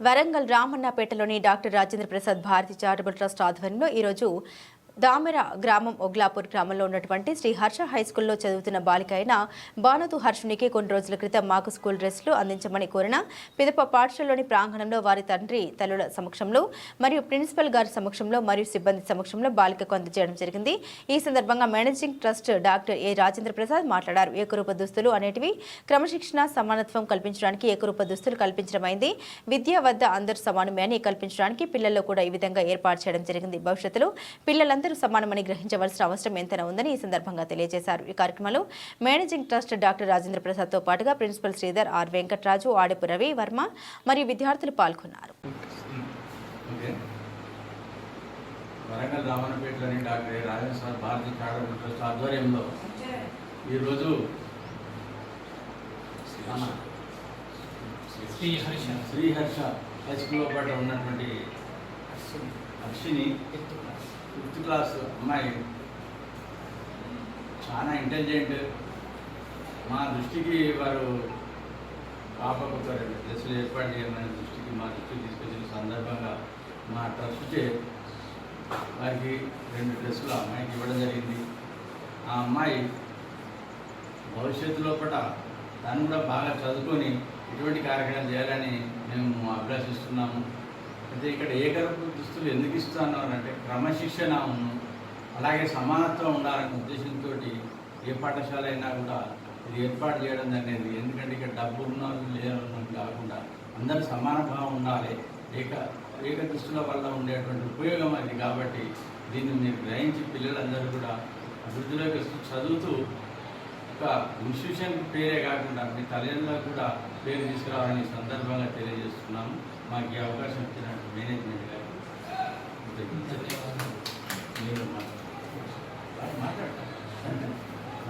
Warangal రామన్నపేటలోని doctor Rajendra Prasad Bharati charitable trust ఆధ్వర్యంలో ఈరోజు దామెర గ్రామం ఒగ్లాపూర్ గ్రామంలో ఉన్నటువంటి శ్రీ హర్ష హై స్కూల్లో చదువుతున్న బాలిక అయిన బానతు హర్షునికి కొన్ని రోజుల క్రితం మాకు స్కూల్ డ్రెస్లు అందించమని కోరిన పిదప పాఠశాలలోని ప్రాంగణంలో వారి తండ్రి తల్లుల సమక్షంలో మరియు ప్రిన్సిపల్ గారి సమక్షంలో మరియు సిబ్బంది సమక్షంలో బాలికకు అందజేయడం జరిగింది. ఈ సందర్భంగా managing trust doctor A Rajendra Prasad మాట్లాడారు. ఏకరూప దుస్తులు అనేటివి క్రమశిక్షణ సమానత్వం కల్పించడానికి ఏకరూప దుస్తులు కల్పించడమైంది. విద్య వద్ద అందరూ సమానమే అని కల్పించడానికి పిల్లల్లో కూడా ఈ విధంగా ఏర్పాటు చేయడం జరిగింది. భవిష్యత్తులో అందరూ సమానమని గ్రహించవలసిన అవసరం ఎంతైనా ఉందని ఈ సందర్భంగా తెలియజేశారు. ఈ కార్యక్రమంలో మేనేజింగ్ ట్రస్ట్ డాక్టర్ రాజేంద్ర ప్రసాద్తో పాటుగా ప్రిన్సిపల్ శ్రీధర్ ఆర్ వెంకట్రాజు ఆడిపు రవి వర్మ మరియు విద్యార్థులు పాల్గొన్నారు. Warangal రామన్నపేటలోని doctor A Rajendra sir Bharatiya charitable trust ఆధ్వర్యంలో ఈరోజు మన శ్రీహర్ష హై స్కూల్లో పాటు ఉన్నటువంటి హర్షిని ఫిఫ్త్ క్లాస్ అమ్మాయి చాలా ఇంటెలిజెంట్ మా దృష్టికి వారు పాపకు డ్రెస్సులు ఏర్పాటు చేయమని దృష్టికి మా దృష్టికి తీసుకొచ్చిన సందర్భంగా మా ట్రస్ట్చే వారికి రెండు డ్రెస్సులు అమ్మాయికి ఇవ్వడం జరిగింది. ఆ అమ్మాయి భవిష్యత్తు లోపల తను కూడా బాగా చదువుకొని ఇటువంటి కార్యక్రమాలు చేయాలని మేము అభ్యసిస్తున్నాము అయితే ఇక్కడ ఏకరపు దుస్తులు ఎందుకు ఇస్తున్నారు అంటే క్రమశిక్షణ ఉన్ను అలాగే సమానత్వం ఉండాలనే ఉద్దేశంతో ఏ పాఠశాల అయినా కూడా ఇది ఏర్పాటు చేయడం అనేది. ఎందుకంటే ఇక్కడ డబ్బు ఉన్న వాళ్ళు లేని కాకుండా అందరూ సమాన భావం ఉండాలి. ఏక ఏక దుస్తుల వల్ల ఉండేటువంటి ఉపయోగం అది కాబట్టి దీన్ని మీరు గ్రహించి పిల్లలందరూ కూడా అభివృద్ధిలోకి చదువుతూ ఒక ఇన్స్టిట్యూషన్ పేరే కాకుండా మీ తల్లిదండ్రులకు కూడా పేరు తీసుకురావాలని సందర్భంగా తెలియజేస్తున్నాము. మాకు ఈ అవకాశం ఇచ్చిన